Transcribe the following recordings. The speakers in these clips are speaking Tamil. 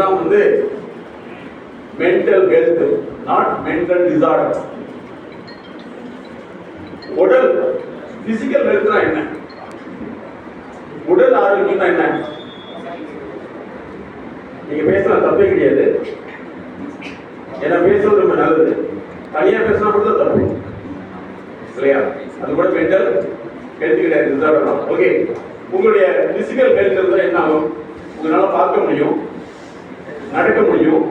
இதெல்லாம் வந்து mental health not mental disorder உடல் பிசிக்கல் ஹெல்த்னா என்ன? உடல் ஆரோக்கியம்னா என்ன? நீங்க பேசுற தப்பே கிடையாது. ஏன்னா பேசுறது ரொம்ப நல்லது. தனியா பேசினா கூட தான் தப்பு. இல்லையா? அது கூட மென்டல் ஹெல்த் கிடையாது ஓகே உங்களுடைய பிசிக்கல் ஹெல்த் இருந்தால் என்ன ஆகும்? உங்களால பார்க்க முடியும். நடக்க முடியும்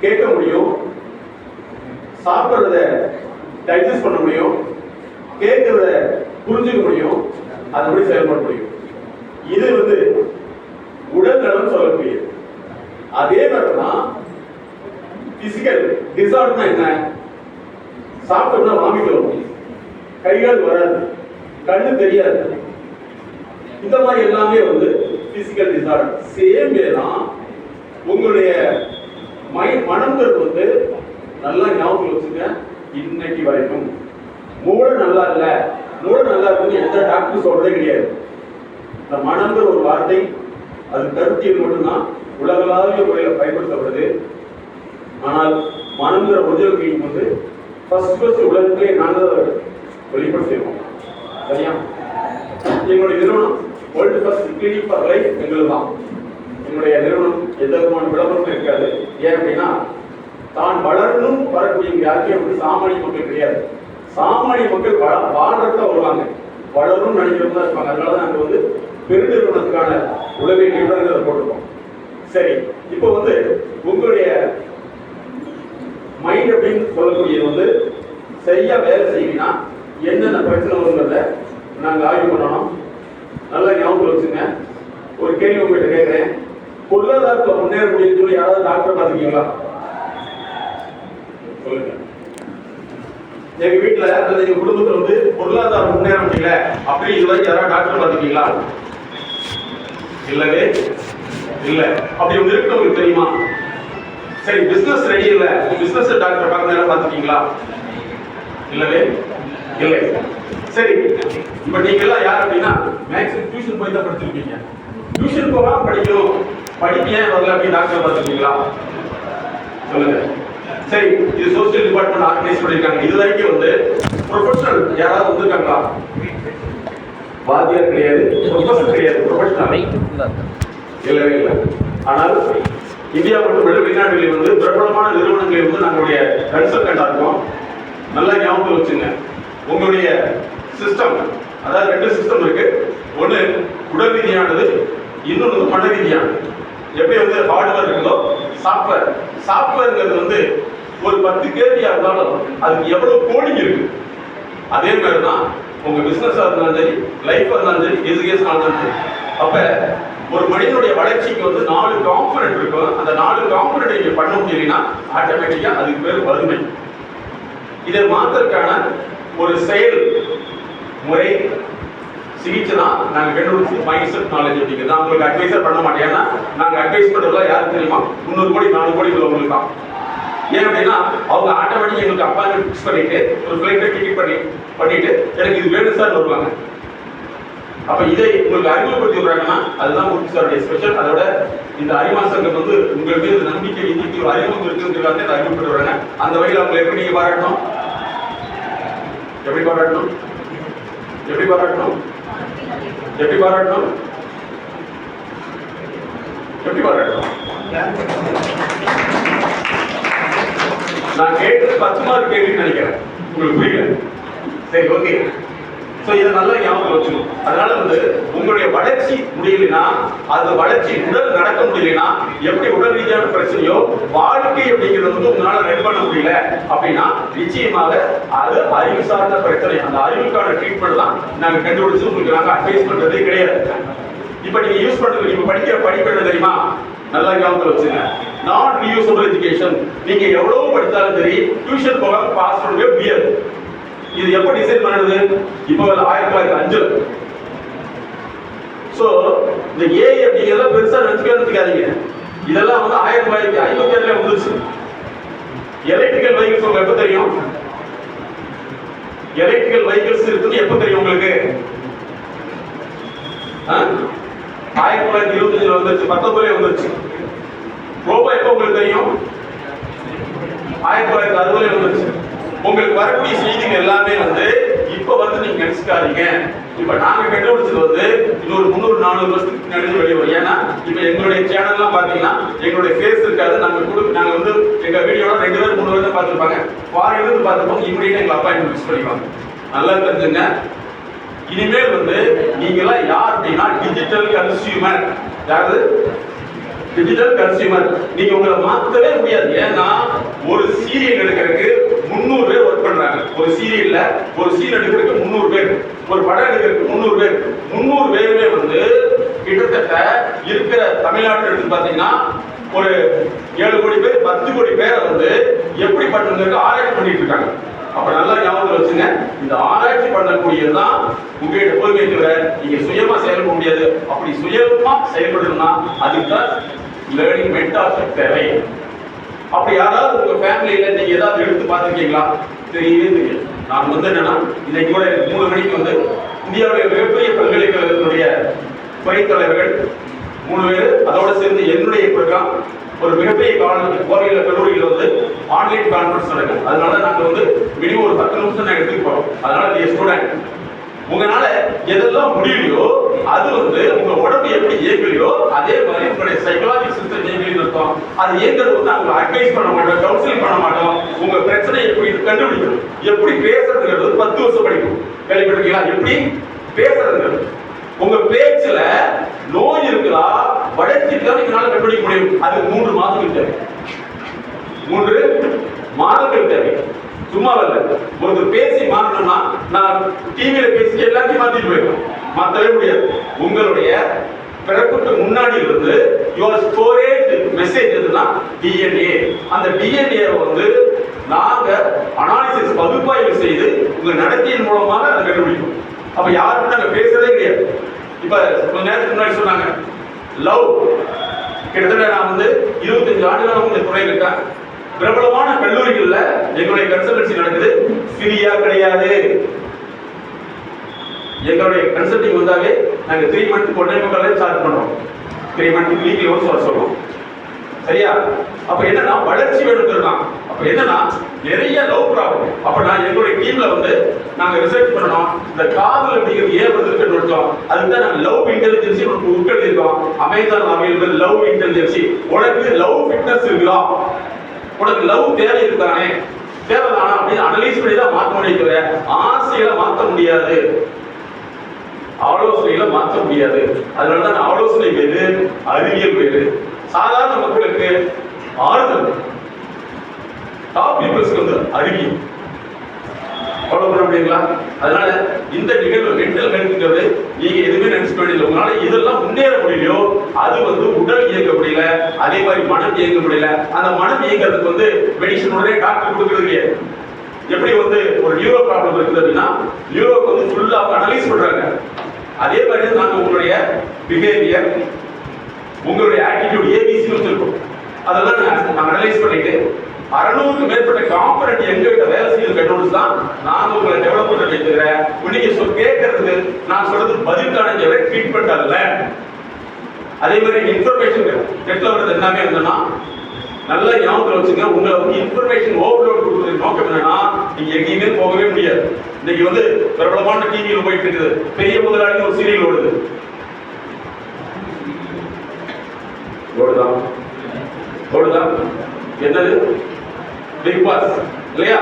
கேட்க முடியும் சாப்பிட்றத டைஜஸ்ட் பண்ண முடியும் கேட்கறத புரிஞ்சுக்க முடியும் அதுபடி செயல்பட முடியும். இது வந்து உடல் நலம் சொல்லக்கூடியது அதே மாதிரி தான் பிசிக்கல் டிசார்டர்னா என்ன? சாப்பிட்டோம்னா வாமிட் வரும் கைகால் வராது. கண்ணு தெரியாது. இந்த மாதிரி எல்லாமே வந்து பிசிக்கல் டிசார்டர் சேம் தான் உங்களுடைய மைண்ட் மனம்ங்கிறது வந்து நல்லா ஞாபகம் வச்சுங்க. இன்னைக்கு வரைக்கும். மூளை நல்லா இல்லை. மூளை நல்லா இருக்குன்னு எந்த டாக்டர் சொல்றதே கிடையாது. இந்த மனம்ங்கிற ஒரு வார்த்தை அது கருத்தியல் மட்டும்தான் உலகளாவிய முறையில் பயன்படுத்தப்படுது. ஆனால் மனங்கிற ஒரிஜினல் மீனிங் வந்து ஃபர்ஸ்ட் ஃபர்ஸ்ட் உலகத்திலே நாங்கள் தான் சரியா? எங்களுடைய நிறுவனம் world first clinic for life எங்களுக்கு தான் என்னுடைய நிறுவனம் எந்த விதமான விளம்பரமும் இருக்காது. ஏன் அப்படின்னா தான் வளரணும் வரக்கூடிய யாருக்கும் வந்து சாமானிய மக்கள் கிடையாது. சாமானிய மக்கள் வள வாழ்றத வருவாங்க. வளரும் நினைக்கிறவங்க தான் இருப்பாங்க. அதனால தான் நாங்கள் வந்து பெருநிறுவனத்துக்கான உலகை நிபுணர்களை போட்டிருக்கோம். சரி இப்போ வந்து உங்களுடைய மைண்ட் அப்படின்னு சொல்லக்கூடியது வந்து சரியா வேலை செய்யணும்னா என்னென்ன பிரச்சனை வருங்கிறத நாங்கள் ஆய்வு பண்ணணும். நல்லா ஞாபகம் வச்சுங்க. ஒரு கேள்வி உங்கள்கிட்ட கேட்குறேன். பொருளாதாரத்தில் முன்னேற முடியும்னு சொல்லி யாராவது டாக்டர் பார்த்துருக்கீங்களா? சொல்லுங்க. எங்க வீட்டுல அல்லது எங்க குடும்பத்துல வந்து பொருளாதாரம் முன்னேற முடியல அப்படி இதுவரை யாராவது டாக்டர் பார்த்துருக்கீங்களா? இல்லவே இல்ல. அப்படி ஒன்று இருக்கு உங்களுக்கு தெரியுமா? சரி பிசினஸ் ரெடி இல்ல. பிசினஸ் டாக்டர் பார்க்க நேரம் பார்த்துருக்கீங்களா? இல்லவே இல்லை. சரி இப்ப நீங்க எல்லாம் யார் அப்படின்னா மேக்ஸிமம் டியூஷன் போய் தான் படிச்சிருப்பீங்க டியூஷன் போகாம படிக்கணும். படிக்க ஏன் வரல அப்படின்னு டாக்டர் பார்த்துருக்கீங்களா? சொல்லுங்க. சரி இது சோசியல் டிபார்ட்மெண்ட் ஆர்கனைஸ் பண்ணியிருக்காங்க இது வரைக்கும் வந்து ப்ரொஃபஷனல் யாராவது வந்திருக்காங்களா? வாத்தியார் கிடையாது. ப்ரொஃபஷனல் கிடையாது. ப்ரொஃபஷனல் இல்லவே இல்லை. ஆனால் இந்தியா மட்டுமல்ல வெளிநாடுகளில் வந்து பிரபலமான நிறுவனங்களில் வந்து நம்மளுடைய கன்சல்டண்டாக இருக்கோம். நல்லா ஞாபகம் வச்சுங்க. உங்களுடைய சிஸ்டம் அதாவது ரெண்டு சிஸ்டம் இருக்கு. ஒன்று உடல் ரீதியானது இன்னொன்று வந்து மன ரீதியானது. எப்படி வந்து ஹார்ட்வேர் இருக்குதோ சாஃப்ட்வேர் சாஃப்ட்வேர்ங்கிறது வந்து ஒரு பத்து கேபியா இருந்தாலும் அதுக்கு எவ்வளோ கோடிங் இருக்கு? அதே மாதிரி தான் உங்கள் பிஸ்னஸாக இருந்தாலும் சரி லைஃபா இருந்தாலும் சரி எஜுகேஷன் இருந்தாலும் சரி. அப்போ ஒரு மனிதனுடைய வளர்ச்சிக்கு வந்து நாலு காம்பனண்ட் இருக்கும் அந்த நாலு காம்பனண்ட் நீங்கள் பண்ண முடியலைன்னா ஆட்டோமேட்டிக்காக அதுக்கு பேர் வறுமை. இதை மாத்திரக்கான ஒரு செயல் முறை சிகிச்சை தான் நாங்கள் கண்டுபிடிச்சி மைண்ட் செட் நாலேஜ் அப்படிங்கிறது நான் உங்களுக்கு அட்வைஸர் பண்ண மாட்டேன். ஏன்னா நாங்கள் அட்வைஸ் பண்ணுறதுலாம் யாருக்கு தெரியுமா? முந்நூறு கோடி நானூறு கோடி உள்ளவங்களுக்கு தான். ஏன் அப்படின்னா அவங்க ஆட்டோமேட்டிக் எங்களுக்கு அப்பாயின்மெண்ட் ஃபிக்ஸ் பண்ணிட்டு ஒரு ஃப்ளைட்டை டிக்கெட் பண்ணி பண்ணிட்டு எனக்கு இது வேணும் சார் வருவாங்க. அப்ப இதை உங்களுக்கு அறிமுகப்படுத்தி விடுறாங்கன்னா அதுதான் மூர்த்தி சாருடைய ஸ்பெஷல் அதோட இந்த அறிமா சங்கம் வந்து உங்கள் மீது நம்பிக்கை இன்னைக்கு ஒரு அறிமுகம் இருக்குங்கிறத இதை அறிமுகப்படுத்தி விடுறாங்க. அந்த வகையில் அவங்களை எப்படி நீங்க பாராட்டணும்? எப்படி பாராட்டணும்? எப்படி பாராட்டணும்? எப்படி பாராட்டணும் எப்படி பாராட்டணும் நான் கேட்டது பத்து மார்க் கேள்வின்னு நினைக்கிறேன் உங்களுக்கு புரியல சரி ஓகே ஸோ இதை நல்லா ஞாபகம் வச்சுக்கணும். அதனால வந்து உங்களுடைய வளர்ச்சி முடியலைன்னா அது வளர்ச்சி உடல் நடக்க முடியலனா எப்படி உடல் ரீதியான பிரச்சனையோ வாழ்க்கை அப்படிங்கிறது வந்து உங்களால் ரன் பண்ண முடியல அப்படின்னா நிச்சயமாக அது அறிவு சார்ந்த பிரச்சனை. அந்த அறிவுக்கான ட்ரீட்மெண்ட் தான் நாங்கள் கண்டுபிடிச்சு உங்களுக்கு நாங்கள் அட்வைஸ் பண்ணுறதே கிடையாது. இப்போ நீங்க யூஸ் பண்ணுறது நீங்கள் படிக்கிற படிப்பு என்ன தெரியுமா? நல்லா ஞாபகத்தில் வச்சுங்க. நான் ரீயூசபிள் எஜுகேஷன் நீங்கள் எவ்வளோ படித்தாலும் சரி டியூஷன் போக பாஸ் பண்ணவே முடியாது. இது எப்போ டிசைட் பண்ணுது? இப்போ ஆயிரத்தி தொள்ளாயிரத்தி அஞ்சுல. ஸோ இந்த ஏஐ அப்படிங்கிறத பெருசாக நினச்சிக்காதீங்க இதெல்லாம் வந்து ஆயிரத்தி தொள்ளாயிரத்தி ஐம்பத்தி ஏழுல வந்துருச்சு எலக்ட்ரிக்கல் வெஹிக்கிள்ஸ் உங்களுக்கு எப்போ தெரியும்? எலக்ட்ரிக்கல் வெஹிக்கிள்ஸ் இருக்குது எப்போ தெரியும் உங்களுக்கு? ஆயிரத்தி தொள்ளாயிரத்தி இருபத்தஞ்சில் வந்துருச்சு பத்தொன்பதுல வந்துருச்சு. ரோபோ எப்போ உங்களுக்கு தெரியும்? ஆயிரத்தி தொள்ளாயிரத்தி அறுபதுல வந்துருச்சு. உங்களுக்கு வரக்கூடிய செய்திகள் எல்லாமே வந்து இப்ப வந்து நீங்க நினைச்சுக்காதீங்க. இப்ப நாங்க கண்டுபிடிச்சது வந்து இது ஒரு முந்நூறு நானூறு வருஷத்துக்கு பின்னாடி வெளியே வரும் ஏன்னா இப்ப எங்களுடைய சேனல்லாம் பாத்தீங்கன்னா எங்களுடைய ஃபேஸ் இருக்காது. நாங்க கொடுக்க நாங்க வந்து எங்க வீடியோட ரெண்டு பேர் மூணு பேர் தான் பார்த்துருப்பாங்க. ஃபாரின்ல இருந்து பார்த்துருப்பாங்க இமீடியட்டா எங்களை அப்பாயின்மெண்ட் மிஸ் பண்ணிப்பாங்க நல்லா தெரிஞ்சுங்க. இனிமேல் வந்து நீங்களாம் யார் அப்படின்னா டிஜிட்டல் கன்சியூமர் அதாவது டிஜிட்டல் கன்சியூமர் நீங்க உங்களை மாத்தவே முடியாது. ஏன்னா ஒரு சீரியல் எடுக்கிறதுக்கு முந்நூறு பேர் ஒர்க் பண்றாங்க. ஒரு சீரியல்ல ஒரு சீரியல் எடுக்கிறதுக்கு முந்நூறு பேர். ஒரு படம் எடுக்கிறதுக்கு முந்நூறு பேர். முந்நூறு பேருமே வந்து கிட்டத்தட்ட இருக்கிற தமிழ்நாட்டில் எடுத்து பாத்தீங்கன்னா ஒரு ஏழு கோடி பேர் பத்து கோடி பேரை வந்து எப்படி பண்ணுறதுக்கு ஆராய்ச்சி பண்ணிட்டு இருக்காங்க. அப்ப நல்லா ஞாபகம் வச்சுங்க இந்த ஆராய்ச்சி பண்ணக்கூடியதுதான் உங்ககிட்ட பொறுமை தவிர நீங்க சுயமா செயல்பட முடியாது. அப்படி சுயமா செயல்படணும்னா அதுக்கு தான் லேர்னிங் மென்டார்ஷிப் தேவை. அப்படி யாராவது உங்க ஃபேமிலியில நீங்க ஏதாவது எடுத்து பார்த்துருக்கீங்களா? தெரியவே தெரியும் நான் வந்து என்னன்னா இன்னைக்கு கூட மூணு மணிக்கு வந்து இந்தியாவுடைய மிகப்பெரிய பல்கலைக்கழகத்தினுடைய துறை தலைவர்கள் மூணு பேர் அதோட சேர்ந்து என்னுடைய ப்ரோக்ராம் ஒரு மிகப்பெரிய காலேஜ் கோவையில் கல்லூரியில் வந்து ஆன்லைன் கான்ஃபரன்ஸ் நடக்குது. அதனால நாங்கள் வந்து மினிமம் ஒரு பத்து நிமிஷம் நான் எடுத்துக்கிட்டோம் போறோம். அதனால ஸ்டூடெண்ட் உங்களால எதெல்லாம் முடியலையோ அது வந்து உங்க உடம்பு எப்படி இயங்கலையோ அதே மாதிரி உங்களுடைய சைக்காலஜி சிஸ்டம் இயங்கலைன்னு அர்த்தம். அது இயங்குறது வந்து அவங்க அட்வைஸ் பண்ண மாட்டோம் கவுன்சிலிங் பண்ண மாட்டோம். உங்க பிரச்சனை எப்படி கண்டுபிடிக்கணும். எப்படி பேசுறதுங்கிறது பத்து வருஷம் படிக்கும் கேள்விப்பட்டிருக்கீங்களா? எப்படி பேசுறதுங்கிறது. உங்க பேச்சுல நோய் இருக்குதா? வளர்ச்சி இருக்கா கண்டுபிடிக்க முடியும். அது மூன்று மாதங்கள் தேவை. மூன்று மாதங்கள் தேவை. சும்மா இல்ல ஒருத்தர் பேசி மாறணும்னா நான் டிவியில பேசி எல்லாத்தையும் மாத்திட்டு போயிடும் மாத்தவே முடியாது. உங்களுடைய பிறப்புக்கு முன்னாடி இருந்து யுவர் ஸ்டோரேஜ் மெசேஜ் எதுனா டிஎன்ஏ அந்த டிஎன்ஏ வந்து நாங்க அனாலிசிஸ் பகுப்பாய்வு செய்து உங்க நடத்தையின் மூலமாக அதை கண்டுபிடிக்கும் அப்ப யாருமே நாங்க பேசுறதே கிடையாது. இப்ப கொஞ்ச நேரத்துக்கு முன்னாடி சொன்னாங்க லவ். கிட்டத்தட்ட நான் வந்து இருபத்தஞ்சு ஆண்டுகளும் இந்த துறையில் இருக்கேன் பிரபலமான கல்லூரிகள்ல எங்களுடைய கன்சல்டன்சி நடக்குது. ஃப்ரீயா கிடையாது. எங்களுடைய கன்சல்டிங் வந்தாவே நாங்க த்ரீ மந்த் ஒன்றே முக்காலே சார்ஜ் பண்றோம் த்ரீ மந்த் வீக்லி ஒன்ஸ் வர சொல்றோம் சரியா? அப்ப என்னன்னா வளர்ச்சி வேணுங்கிறதான் அப்ப என்னன்னா நிறைய லவ் ப்ராப்ளம் அப்ப நான் எங்களுடைய டீம்ல வந்து நாங்க ரிசர்ச் பண்ணணும். இந்த காதல் அப்படிங்கிறது ஏன் வந்திருக்குன்னு நினைச்சோம். அதுதான் நாங்க லவ் இன்டெலிஜென்சி உனக்கு book Amazon available love intelligence உனக்கு லவ் ஃபிட்னஸ் இருக்குதா? உனக்கு லவ் தேவை இருக்கானே? தேவைதானா அப்படின்னு அனலைஸ் பண்ணி தான் மாற்ற முடியும் தவிர ஆசையில மாற்ற முடியாது. ஆலோசனையில மாற்ற முடியாது. அதனால தான் ஆலோசனை பேரு அறிவியல் பேரு சாதாரண மக்களுக்கு ஆறுதல். டாப் பீப்புள்ஸ்க்கு வந்து அறிவியல். ஃபாலோ பண்ண முடியுங்களா அதனால இந்த நிகழ்வு மென்டல் ஹெல்த்ங்கிறது நீங்க எதுவுமே நினைச்சுக்க வேண்டியது உங்களால இதெல்லாம் முன்னேற முடியலையோ அது வந்து உடல் இயங்க முடியல அதே மாதிரி மனம் இயங்க முடியல. அந்த மனம் இயங்கிறதுக்கு வந்து மெடிசன் உடனே டாக்டர் கொடுக்கறது இல்லையே. எப்படி வந்து ஒரு நியூரோ ப்ராப்ளம் இருக்குது அப்படின்னா நியூரோக்கு வந்து ஃபுல்லா அனலைஸ் பண்றாங்க. அதே மாதிரி நாங்க உங்களுடைய பிஹேவியர் உங்களுடைய ஆட்டிடியூட் ஏபிசி வச்சிருக்கோம். அதெல்லாம் நாங்க அனலைஸ் பண்ணிட்டு அறுநூறுக்கு மேற்பட்ட காம்பரண்ட் எங்ககிட்ட வேலை செய்யுது கண்டுபிடிச்சு தான் நான் உங்களை டெவலப் பண்ண வைக்கிறேன் நீங்க சொல் கேட்கறதுக்கு நான் சொல்றது பதிலுக்கான ட்ரீட்மெண்ட் அல்ல. அதே மாதிரி இன்ஃபர்மேஷன் நெட்ல வர்றது எல்லாமே என்னன்னா நல்ல ஞாபகத்தில் வச்சுங்க உங்களை வந்து இன்ஃபர்மேஷன் ஓவர்லோட் கொடுக்குறது நோக்கம் என்னன்னா நீங்க எங்கேயுமே போகவே முடியாது. இன்னைக்கு வந்து பிரபலமான டிவியில் போயிட்டு இருக்குது. பெரிய முதலாளி ஒரு சீரியல் ஓடுது. ஓடுதான் ஓடுதான் என்னது? பிக் பாஸ் இல்லையா?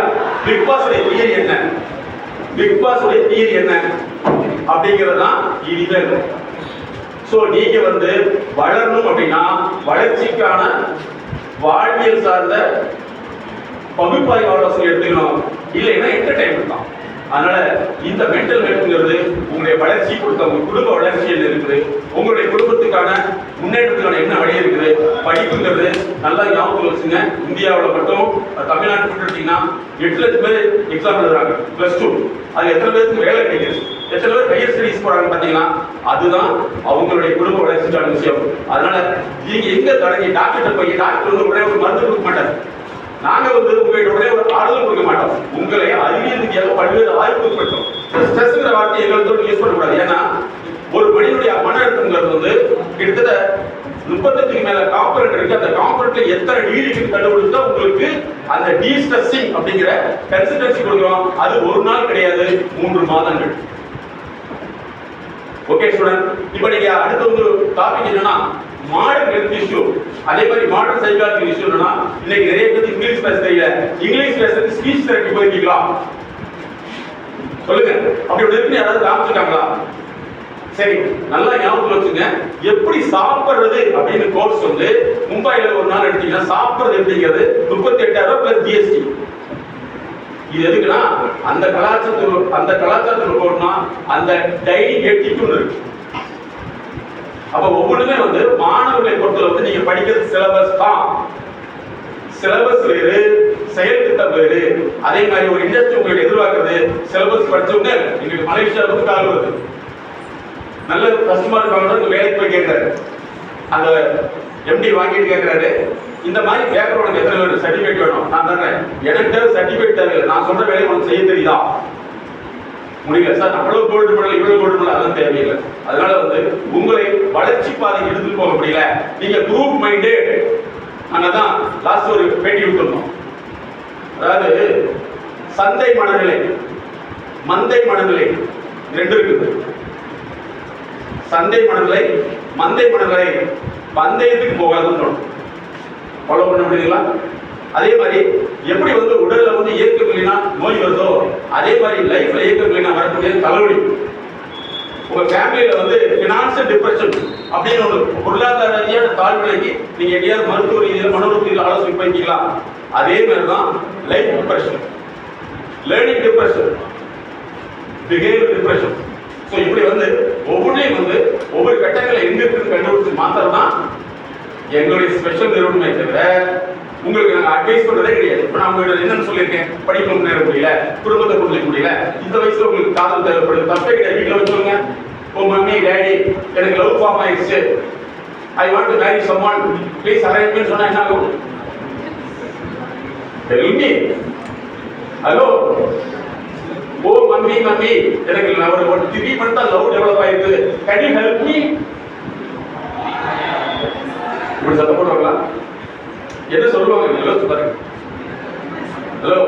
பிக் பாஸ் உடைய தியரி என்ன? பிக் பாஸ் உடைய தியரி என்ன? அப்படிங்கிறது தான் இனிமேல். ஸோ நீங்க வந்து வளரணும் அப்படின்னா வளர்ச்சிக்கான வாழ்வியல் சார்ந்த பகுப்பாய்வு ஆலோசனை எடுத்துக்கணும். இல்லைன்னா என்டர்டைன்மெண்ட் தான். அதனால இந்த மென்டல் ஹெல்த்ங்கிறது உங்களுடைய வளர்ச்சி கொடுத்த உங்க குடும்ப வளர்ச்சியில் இருக்குது. உங்களுடைய என்ன வழி இருக்குது? படிப்புங்கிறது நல்லா ஞாபகத்தில் வச்சுங்க. இந்தியாவில் மட்டும் தமிழ்நாட்டு மட்டும் எட்டு லட்சம் பேர் எக்ஸாம் எழுதுறாங்க. பிளஸ் டூ அது எத்தனை பேருக்கு வேலை கிடைக்குது? எத்தனை பேர் ஹையர் ஸ்டடிஸ் போறாங்க பாத்தீங்கன்னா அதுதான் அவங்களுடைய குடும்ப வளர்ச்சிக்கான விஷயம். அதனால நீங்க எங்க தொடங்கி டாக்டர் போய் டாக்டர் வந்து உடனே ஒரு மருந்து கொடுக்க மாட்டார். நாங்க வந்து உங்களுடைய உடனே ஒரு ஆறுதல் கொடுக்க மாட்டோம். உங்களை அறிவியல் ரீதியாக பல்வேறு ஆய்வு உட்பட்டோம் ஸ்ட்ரெஸ்ங்கிற வார்த்தையை எங்களுக்கு யூஸ் பண்ணக்கூடாது. ஏன்னா ஒரு மனிதனுடைய மன அழுத்தங்கிறது வந்து கிட்டத்தட்ட முப்பத்தஞ்சுக்கு மேல காம்பரண்ட் இருக்கு. அந்த காம்பரண்ட்ல எத்தனை டிகிரி கண்டுபிடிச்சா உங்களுக்கு அந்த டி அப்படிங்கிற கன்சிஸ்டன்சி கொடுக்குறோம். அது ஒரு நாள் கிடையாது மூன்று மாதங்கள். ஓகே ஸ்டூடெண்ட் இப்போ நீங்க அடுத்த வந்து டாபிக் என்னன்னா மாடர்ன் ஹெல்த் இஷ்யூ அதே மாதிரி மாடர்ன் சைக்காலஜி இஷ்யூ என்னன்னா இன்னைக்கு நிறைய பேருக்கு இங்கிலீஷ் பேச தெரியல. இங்கிலீஷ் பேசுறதுக்கு ஸ்பீச் தெரப்பி போயிருக்கீங்களா? சொல்லுங்க. அப்படி ஒரு யாராவது காமிச்சிருக்காங்களா? சரி நல்லா ஞாபகம் வச்சுங்க. எப்படி சாப்பிடுறது அப்படின்னு கோர்ஸ் வந்து மும்பையில ஒரு நாள் எடுத்தீங்கன்னா சாப்பிடுறது எப்படிங்கிறது முப்பத்தி எட்டாயிரம் பிளஸ் ஜிஎஸ்டி இது எதுக்குன்னா அந்த கலாச்சாரத்தில் அந்த கலாச்சாரத்தில் போகணும்னா அந்த டைரி எட்டிக்குன்னு இருக்கு. அப்ப ஒவ்வொன்றுமே வந்து மாணவர்களை பொறுத்தவரை வந்து நீங்க படிக்கிறது சிலபஸ் தான். சிலபஸ் வேறு செயல் திட்டம் வேறு. அதே மாதிரி ஒரு இண்டஸ்ட்ரி உங்களுக்கு எதிர்பார்க்கறது சிலபஸ் படிச்சவங்க எங்களுக்கு மலேசியா வந்து கால் வருது. நல்ல கஸ்டமர் கவுண்டர் வேலைக்கு போய் கேட்டாரு அந்த எம்டி வாங்கிட்டு கேட்குறாரு இந்த மாதிரி பேப்பர் உனக்கு எத்தனை வேணும்? சர்டிஃபிகேட் வேணும். நான் தர்றேன். எனக்கு தேவை சர்டிஃபிகேட் தேவையில்லை. நான் சொல்ற வேலையை உனக்கு செய்ய தெரியுதா? முடியல. சார் அவ்வளவு கோல்டு பண்ணல இவ்வளவு கோல்டு பண்ணல அதெல்லாம் தேவையில்லை. அதனால வந்து உங்களை வளர்ச்சி பாதைக்கு எடுத்துட்டு போக முடியல. நீங்க குரூப் மைண்டு நாங்க தான் லாஸ்ட் ஒரு பேட்டி விட்டுருந்தோம் அதாவது சந்தை மனநிலை மந்தை மனநிலை. ரெண்டு இருக்குது. சண்டை மனநிலை மந்தை மனநிலை பந்தயத்துக்கு போகாதுன்னு சொல்லணும். ஃபாலோ பண்ண முடியுங்களா அதே மாதிரி எப்படி வந்து உடல்ல வந்து இயக்கம் இல்லைன்னா நோய் வருதோ அதே மாதிரி லைஃப்ல இயக்கம் இல்லைன்னா வரக்கூடிய தலைவலி. உங்க ஃபேமிலியில வந்து பினான்சியல் டிப்ரெஷன் அப்படின்னு ஒரு பொருளாதார ரீதியான தாழ்நிலைக்கு நீங்க எங்கேயாவது மருத்துவ ரீதியில் மனோரூப ரீதியில் ஆலோசனை பண்ணிக்கலாம் அதே மாதிரி தான் life depression learning depression behaviour depression so இப்படி வந்து ஒவ்வொன்றையும் வந்து ஒவ்வொரு கட்டங்களை எங்க இருக்குன்னு கண்டுபிடிச்சு மாத்திரம் தான் எங்களுடைய ஸ்பெஷல் நிறுவனமே தவிர உங்களுக்கு நாங்கள் அட்வைஸ் பண்ணுறதே கிடையாது. இப்போ நான் உங்கள்கிட்ட என்னன்னு சொல்லியிருக்கேன். படிக்க நேர முடியல குடும்பத்தை புரிஞ்சுக்க முடியல. இந்த வயசுல உங்களுக்கு காதல் தேவைப்படுது. தப்பே கிடையாது. வீட்டில் வச்சுக்கோங்க ஓ மம்மி டேடி எனக்கு லவ் ஃபார்ம் ஆயிடுச்சு. I want to marry someone please arrangement சொன்னால் என்ன ஆகும்? Hello oh mummy mummy. எனக்கு லவ் ஒரு ஒரு த்ரீ தான் லவ் டெவலப் ஆயிருக்கு. கேன் யூ ஹெல்ப் மீ இப்படி சத்தம் போடுவாங்களா? என்ன சொல்லுவாங்க? நீங்க யோசிச்சு பாருங்க. ஹலோ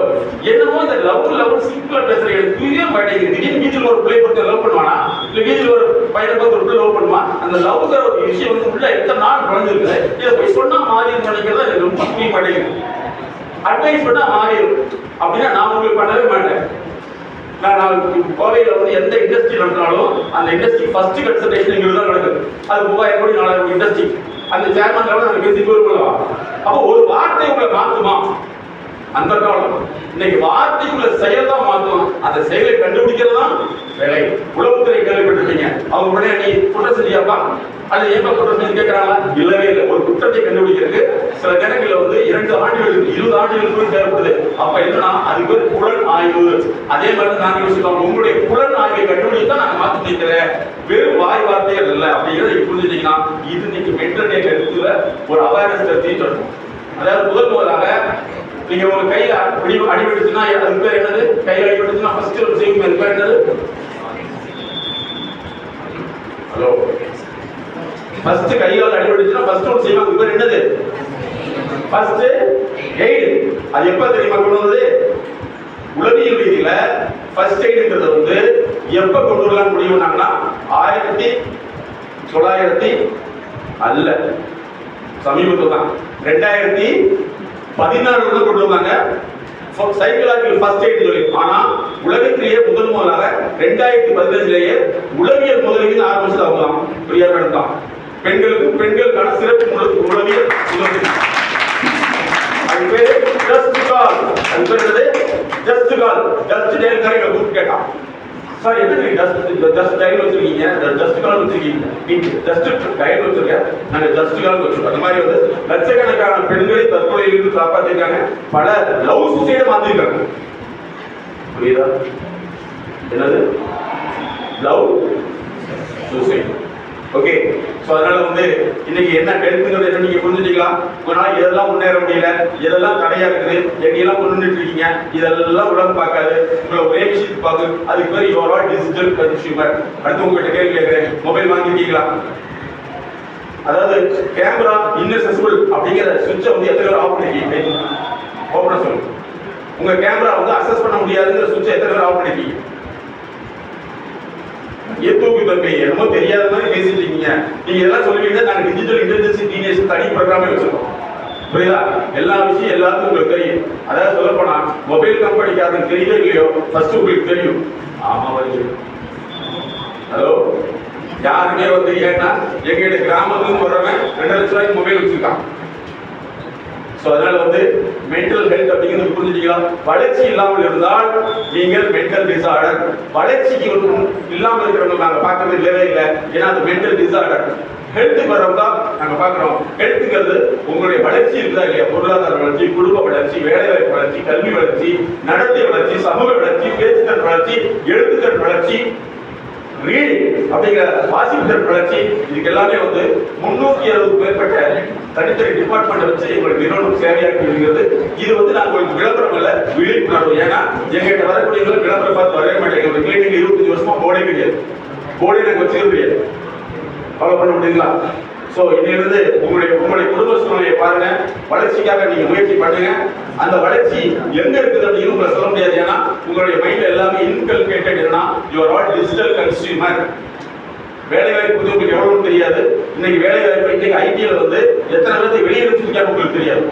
என்னமோ இந்த லவ் லவ் சிம்பிளா பேசுற எனக்கு புரிய மாட்டேங்குது. திடீர்னு வீட்டில் ஒரு பிள்ளை பொறுத்த லவ் பண்ணுவானா? இல்லை வீட்டில் ஒரு பையனை பார்த்து ஒரு பிள்ளை லவ் பண்ணுமா? அந்த லவ்ங்கிற ஒரு விஷயம் வந்து உள்ள எத்தனை நாள் குழந்திருக்கு இதை போய் சொன்னா மாறி நினைக்கிறதா எனக்கு ரொம்ப புரிய மாட்டேங்குது. அட்வைஸ் பண்ணா மாறிடும் அப்படின்னா நான் உங்களுக்கு பண்ணவே மாட்டேன். நான் கோவையில் வந்து எந்த இண்டஸ்ட்ரி நடத்தினாலும் அந்த இண்டஸ்ட்ரி ஃபர்ஸ்ட் கன்சல்டேஷன் இங்கே தான் நடக்குது. அது மூவாயிரம் கோடி நாலாயிரம் கோடி இண்டஸ்ட்ரி அந்த சேர்மன் நாங்கள் பேசி வருமா அப்போ ஒரு வார்த்தை உங்களை மாற்றுமா அந்த காலம். இன்னைக்கு வார்த்தைக்குள்ள செயல் தான் மாற்றும் அந்த செயலை கண்டுபிடிக்கிறது தான் வேலை. உளவுத்துறை கேள்விப்பட்டிருக்கீங்க. அவங்க உடனே நீ குற்றம் செஞ்சியாப்பா அது ஏப்ப குற்றம் கேட்கறாங்க இல்லவே இல்லை. ஒரு குற்றத்தை கண்டுபிடிக்கிறதுக்கு சில நேரங்களில் வந்து இரண்டு ஆண்டுகளுக்கு இருபது ஆண்டுகளுக்கு தேவைப்படுது. அப்ப என்னன்னா அது பேர் புலன் ஆய்வு. அதே மாதிரி நாங்க யோசிக்கிறோம் உங்களுடைய புலன் ஆய்வை கண்டுபிடிச்சு தான் நாங்க மாத்தி நிற்கிறேன் வெறும் வாய் வார்த்தைகள் இல்லை அப்படிங்கிறத புரிஞ்சுட்டீங்கன்னா இது இன்னைக்கு மென்டல் கருத்துல ஒரு அவேர்னஸ் கருத்தையும் சொல்லணும் அதாவது முதல் முதலாக நீங்க உங்க கையில அடி அடிபட்டுச்சுன்னா அது பேர் என்னது? கையில் அடிபட்டுச்சுன்னா ஃபர்ஸ்ட் ஒரு செய்யும் பேர் என்னது ஹலோ ஃபர்ஸ்ட் கையால் அடிபட்டுச்சுன்னா ஃபர்ஸ்ட் ஒரு செய்வாங்க. அதுக்கு என்னது? ஃபர்ஸ்ட் எய்டு அது எப்போ தெரியுமா கொண்டு வந்தது? உளவியல் ரீதியில ஃபர்ஸ்ட் எய்டுன்றது வந்து எப்போ கொண்டு வரலாம் முடியும்னாங்கன்னா ஆயிரத்தி தொள்ளாயிரத்தி அல்ல. சமீபத்தில் தான். ரெண்டாயிரத்தி பதினாறுல தான் கொண்டு வந்தாங்க. சைக்கலாஜிக்கல் ஃபர்ஸ்ட் எய்ட் சொல்லி ஆனா உலகத்திலேயே முதல் முதலாக ரெண்டாயிரத்தி பதினஞ்சுலேயே உளவியல் முதலீடு ஆரம்பிச்சது அவங்க தான் பிரியா மேடம் தான். பெண்களுக்கு பெண்களுக்கான சிறப்பு உள- உளவியல் முதலீடு அது பேரு ஜஸ்ட் கால் அது பேர் என்னது? ஜஸ்ட் கால் ஜஸ்ட் டயல் காரை கூப்பிட்டு கேட்டான் சார் என்ன ஜஸ்ட் ஜஸ்ட் டயல் வச்சிருக்கீங்க? ஜஸ்ட் கால் வச்சிருக்கீங்க. நீங்க ஜஸ்ட் டயல் வச்சிருக்க. நாங்க ஜஸ்ட் கால் வச்சிருக்கோம். அந்த மாதிரி வந்து லட்சக்கணக்கான பெண்களை தற்கொலையிலிருந்து காப்பாத்திருக்காங்க. பல லவ் சூசைட மாத்திருக்காங்க. புரியுதா? என்னது? லவ் சூசைட் ஓகே ஸோ அதனால வந்து இன்னைக்கு என்ன ஹெல்த்துங்கிறது என்ன நீங்க புரிஞ்சுட்டீங்களா? உங்களால் எதெல்லாம் முன்னேற முடியல? எதெல்லாம் தடையா இருக்குது? எங்கெல்லாம் முன்னிட்டு இருக்கீங்க? இதெல்லாம் உடம்பு பார்க்காது. உங்களை ஒரே விஷயத்துக்கு பார்க்கு அதுக்கு பேர் யுவர் ஆல் டிஜிட்டல் கன்சியூமர் அடுத்து உங்ககிட்ட கேள்வி கேட்கிறேன். மொபைல் வாங்கிட்டீங்களா அதாவது கேமரா இன்னசெசிபிள் அப்படிங்கிற சுவிட்சை வந்து எத்தனை பேர் ஆஃப் பண்ணிருக்கீங்க? ஓப்பனா சொல்லுங்க உங்க கேமரா வந்து அக்சஸ் பண்ண முடியாதுங்கிற சுவிட்சை எத்தனை பேர் ஆஃப் பண்ணிருக்கீங்க? ஏத்தூக்கு தம்பி என்னமோ தெரியாத மாதிரி பேசிட்டு இருக்கீங்க. நீங்க இதெல்லாம் சொல்லுவீங்க நாங்க டிஜிட்டல் இன்டெலிஜென்ஸ் டீனேஜ் தனி ப்ரோக்ராமே வச்சிருக்கோம். புரியுதா? எல்லா விஷயம் எல்லாத்துக்கும் உங்களுக்கு தெரியும். அதாவது சொல்ல போனா மொபைல் கம்பெனிக்காரனுக்கு தெரியவே இல்லையோ? ஃபர்ஸ்ட் உங்களுக்கு தெரியும். ஆமா வருது ஹலோ யாருமே வந்து ஏன்னா எங்கிட்ட கிராமத்துல வர்றவன் ரெண்டு லட்சம் ரூபாய்க்கு மொபைல் வச்சிருக்கான். ஸோ அதனால வந்து மென்டல் ஹெல்த் அப்படிங்கிறது புரிஞ்சுக்கலாம் வளர்ச்சி இல்லாமல் இருந்தால் நீங்கள் மென்டல் டிசார்டர் வளர்ச்சிக்கு ஒரு இல்லாமல் இருக்கிறவங்க நாங்கள் பார்க்கறது இல்லவே இல்லை. ஏன்னா அது மென்டல் டிசார்டர் ஹெல்த்துக்கு வரவங்க தான் நாங்கள் பார்க்குறோம். ஹெல்த்துங்கிறது உங்களுடைய வளர்ச்சி இருந்தா இல்லையா? பொருளாதார வளர்ச்சி குடும்ப வளர்ச்சி வேலைவாய்ப்பு வளர்ச்சி கல்வி வளர்ச்சி நடத்தை வளர்ச்சி சமூக வளர்ச்சி பேச்சுத்திறன் வளர்ச்சி எழுத்துக்கள் வளர்ச்சி ரீடு அப்படிங்கிற வாசிப்புத்திறன் வளர்ச்சி இதுக்கு எல்லாமே வந்து முன்னூத்தி அறுபது மேற்பட்ட தனித்தனி டிபார்ட்மெண்ட் வச்சு எங்களுக்கு நிறுவனம் சேவையாக்கி வருகிறது இது வந்து நாங்கள் உங்களுக்கு விளம்பரம் இல்ல விழிப்புணர்வு. ஏன்னா எங்கிட்ட வரக்கூடியவங்களை விளம்பரம் பார்த்து வரவே மாட்டேங்க. ஒரு கிளினிக் இருபத்தஞ்சு வருஷமா போடே கிடையாது. போடே நாங்கள் வச்சுக்க முடியாது. ஃபாலோ பண்ண முடியுங்களா? ஸோ இதிலிருந்து உங்களுடைய உங்களுடைய குடும்ப சூழ்நிலையை பாருங்க. வளர்ச்சிக்காக நீங்க முயற்சி பண்ணுங்க. அந்த வளர்ச்சி எங்க இருக்குது அப்படின்னு உங்களை சொல்ல முடியாது. ஏன்னா உங்களுடைய மைண்ட்ல எல்லாமே இன்கல்கேட்டட் என்னன்னா யுவர் ஆல் டிஜிட்டல் கன்சியூமர் வேலை வாய்ப்பு வந்து உங்களுக்கு எவ்வளவு தெரியாது. இன்னைக்கு வேலை வாய்ப்பு இன்னைக்கு ஐடியில் வந்து எத்தனை பேருக்கு வெளியே வச்சிருக்காங்க உங்களுக்கு தெரியாது.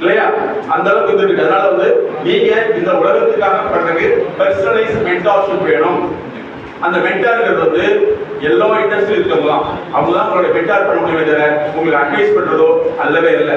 இல்லையா? அந்த அளவுக்கு இருந்துருக்கு. அதனால வந்து நீங்க இந்த உலகத்துக்காக பண்றது பர்சனலைஸ் மென்டார்ஷிப் வேணும். அந்த மென்டார்ங்கிறது வந்து எல்லா இண்டஸ்ட்ரியில் இருக்கவங்க தான் அவங்க தான் உங்களுடைய மென்டார் பண்ண முடியுமே தவிர உங்களுக்கு அட்வைஸ் பண்ணுறதோ அல்லவே இல்லை.